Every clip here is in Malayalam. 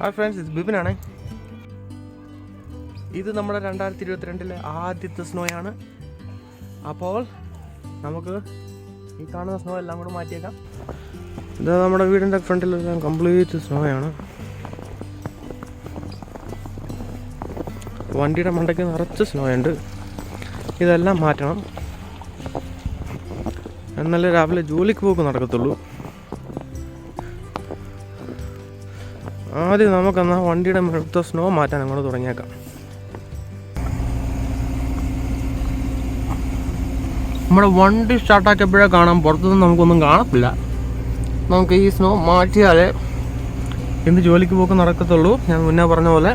ഹായ് ഫ്രണ്ട്സ് ഇത് ബിബിനാണ് ഇത് നമ്മുടെ രണ്ടായിരത്തി ഇരുപത്തിരണ്ടിലെ ആദ്യത്തെ സ്നോയാണ് അപ്പോൾ നമുക്ക് ഈ കാണുന്ന സ്നോ എല്ലാം കൂടെ മാറ്റിയേക്കാം. ഇത് നമ്മുടെ വീടിന്റെ ഫ്രണ്ടിലെല്ലാം കംപ്ലീറ്റ് സ്നോയാണ് വണ്ടിയുടെ മണ്ടയ്ക്ക് നിറച്ച് സ്നോ ഉണ്ട്. ഇതെല്ലാം മാറ്റണം. എന്നാലേ രാവിലെ ജോലിക്ക് പോക്ക് നടക്കത്തുള്ളൂ. ആദ്യം നമുക്കെന്നാൽ വണ്ടിയുടെ മുഴുത്ത സ്നോ മാറ്റാൻ നമ്മൾ തുടങ്ങിയേക്കാം. നമ്മുടെ വണ്ടി സ്റ്റാർട്ടാക്കിയപ്പോഴേ കാണാം. പുറത്തുനിന്ന് നമുക്കൊന്നും കാണത്തില്ല. നമുക്ക് ഈ സ്നോ മാറ്റിയാലേ എന്ത് ജോലിക്ക് പോക്ക് നടക്കത്തുള്ളൂ. ഞാൻ മുന്നേ പറഞ്ഞ പോലെ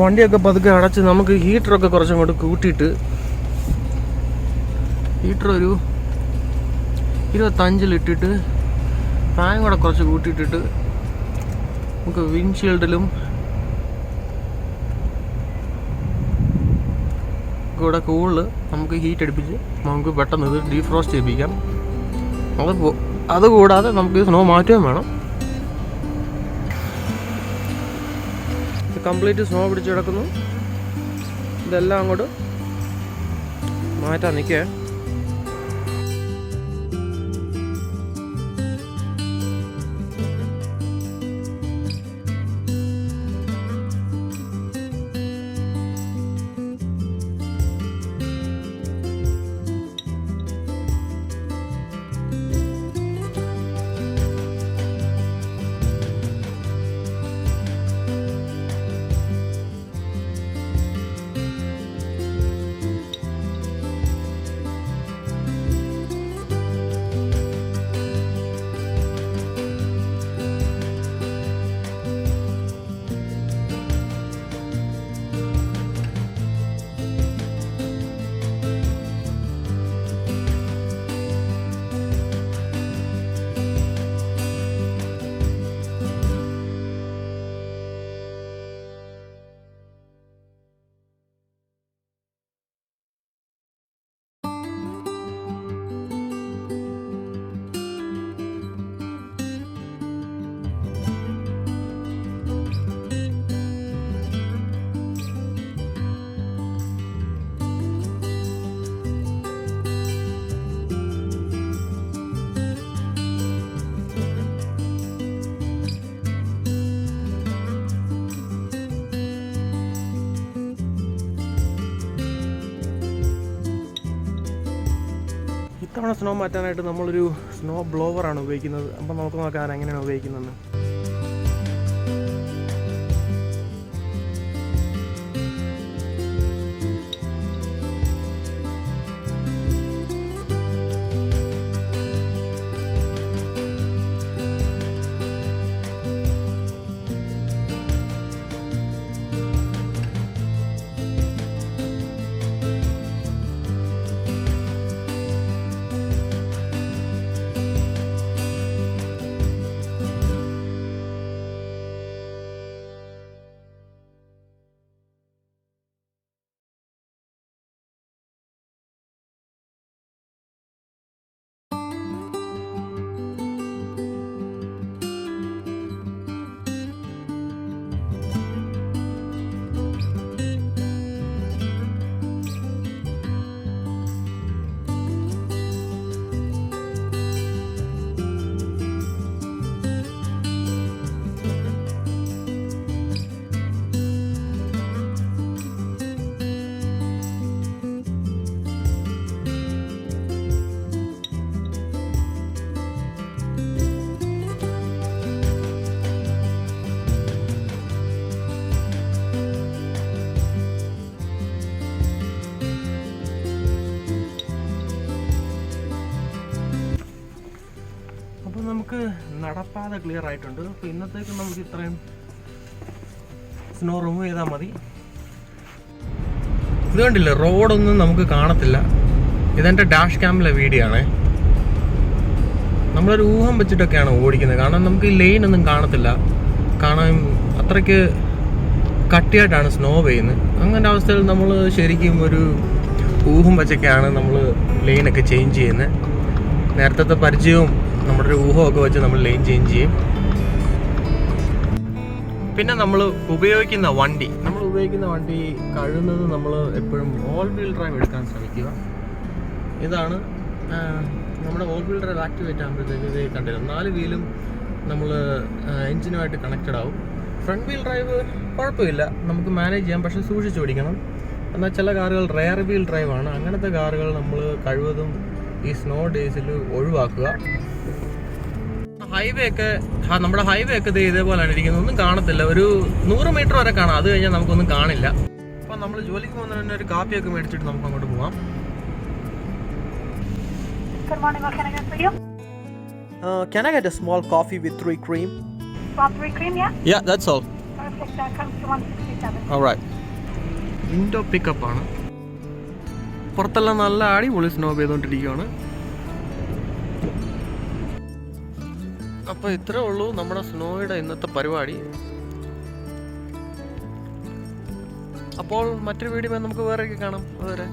വണ്ടിയൊക്കെ പതുക്കെ അടച്ച് നമുക്ക് ഹീറ്ററൊക്കെ കുറച്ചും കൂടി കൂട്ടിയിട്ട് ഹീറ്റർ ഒരു ഇരുപത്തഞ്ചിലിട്ടിട്ട് ഫാൻ കൂടെ കുറച്ച് കൂട്ടിയിട്ടിട്ട് നമുക്ക് വിൻഷീൽഡിലും കൂടെ കൂടുതൽ നമുക്ക് ഹീറ്റ് അടുപ്പിച്ച് നമുക്ക് പെട്ടെന്ന് ഇത് ഡീഫ്രോസ്റ്റ് ചെയ്യിപ്പിക്കാം. അത് അതുകൂടാതെ നമുക്ക് സ്നോ മാറ്റുകയും വേണം. കംപ്ലീറ്റ് സ്നോ പിടിച്ച് കിടക്കുന്നു. ഇതെല്ലാം അങ്ങോട്ട് മാറ്റാൻ നിൽക്കേ ഇത്തവണ സ്നോ മാറ്റാനായിട്ട് നമ്മളൊരു സ്നോ ബ്ലോവറാണ് ഉപയോഗിക്കുന്നത്. അപ്പം നമുക്ക് നോക്കാം എങ്ങനെയാണ് ഉപയോഗിക്കുന്നതെന്ന്. നമുക്ക് നടപ്പാത ക്ലിയർ ആയിട്ടുണ്ട്. അപ്പോൾ ഇന്നത്തേക്ക് നമുക്ക് ഇത്രയും സ്നോ റിമൂവ് ചെയ്താൽ മതി. ഇത് കണ്ടില്ല റോഡൊന്നും നമുക്ക് കാണത്തില്ല. ഇതെന്റെ ഡാഷ് ക്യാമിലെ വീഡിയോ ആണേ. നമ്മളൊരു ഊഹം വെച്ചിട്ടൊക്കെയാണ് ഓടിക്കുന്നത്. കാരണം നമുക്ക് ഈ ലൈൻ ഒന്നും കാണത്തില്ല. കാണാൻ അത്രയ്ക്ക് കട്ടിയായിട്ടാണ് സ്നോ പെയ്യുന്നത്. അങ്ങനെ അവസ്ഥയിൽ നമ്മൾ ശരിക്കും ഒരു ഊഹം വെച്ചൊക്കെയാണ് നമ്മൾ ലൈനൊക്കെ ചേഞ്ച് ചെയ്യുന്നത്. നേരത്തെ പരിചയവും നമ്മുടെ ഒരു ഊഹമൊക്കെ വെച്ച് നമ്മൾ ലൈൻ ചേഞ്ച് ചെയ്യും. പിന്നെ നമ്മൾ ഉപയോഗിക്കുന്ന വണ്ടി. നമ്മൾ ഉപയോഗിക്കുന്ന വണ്ടി കഴുകുന്നത് നമ്മൾ എപ്പോഴും ഓൾ വീൽ ഡ്രൈവ് എടുക്കാൻ ശ്രമിക്കുക. ഇതാണ് നമ്മുടെ ഓൾ വീൽ ഡ്രൈവ് ആക്ടിവേറ്റ് ആകുമ്പോഴത്തേക്ക് ഇത് കണ്ടിരുന്നു നാല് വീലും നമ്മൾ എഞ്ചിനുമായിട്ട് കണക്റ്റഡ് ആവും. ഫ്രണ്ട് വീൽ ഡ്രൈവ് കുഴപ്പമില്ല. നമുക്ക് മാനേജ് ചെയ്യാം പക്ഷേ സൂക്ഷിച്ച് ഓടിക്കണം എന്നാൽ ചില കാറുകൾ റെയർ വീൽ ഡ്രൈവാണ് അങ്ങനത്തെ കാറുകൾ നമ്മൾ കഴിവതും ഈ സ്നോ ഡേയ്സിൽ ഒഴിവാക്കുക. ഹൈവേ ഒക്കെ ആ, നമ്മുടെ ഹൈവേ ഒക്കെ ദേ ഇതേപോലെയാണ് ഇരിക്കുന്നത്. ഒന്നും കാണത്തില്ല. ഒരു നൂറ് മീറ്റർ വരെ കാണാം. അത് കഴിഞ്ഞാൽ നമുക്കൊന്നും കാണില്ല. അപ്പം നമ്മൾ ജോലിക്ക് പോകുന്നതിന് തന്നെ ഒരു കാപ്പിയൊക്കെ മേടിച്ചിട്ട് നമുക്ക് അങ്ങോട്ട് പോവാം. Uh, can I get a small coffee with three a small coffee with three cream Want three cream, yeah? Yeah that's all Perfect, that comes to 167. Alright window pickup ആണ്. പുറത്തെല്ലാം നല്ല അടിപൊളി സ്നോ പെയ്തുകൊണ്ടിരിക്കുകയാണ് അപ്പോൾ ഇത്രേ ഉള്ളൂ നമ്മുടെ സ്നോയുടെ ഇന്നത്തെ പരിപാടി. അപ്പോൾ മറ്റൊരു വീഡിയോ നമുക്ക് വേറെ കാണാം. അതുവരെ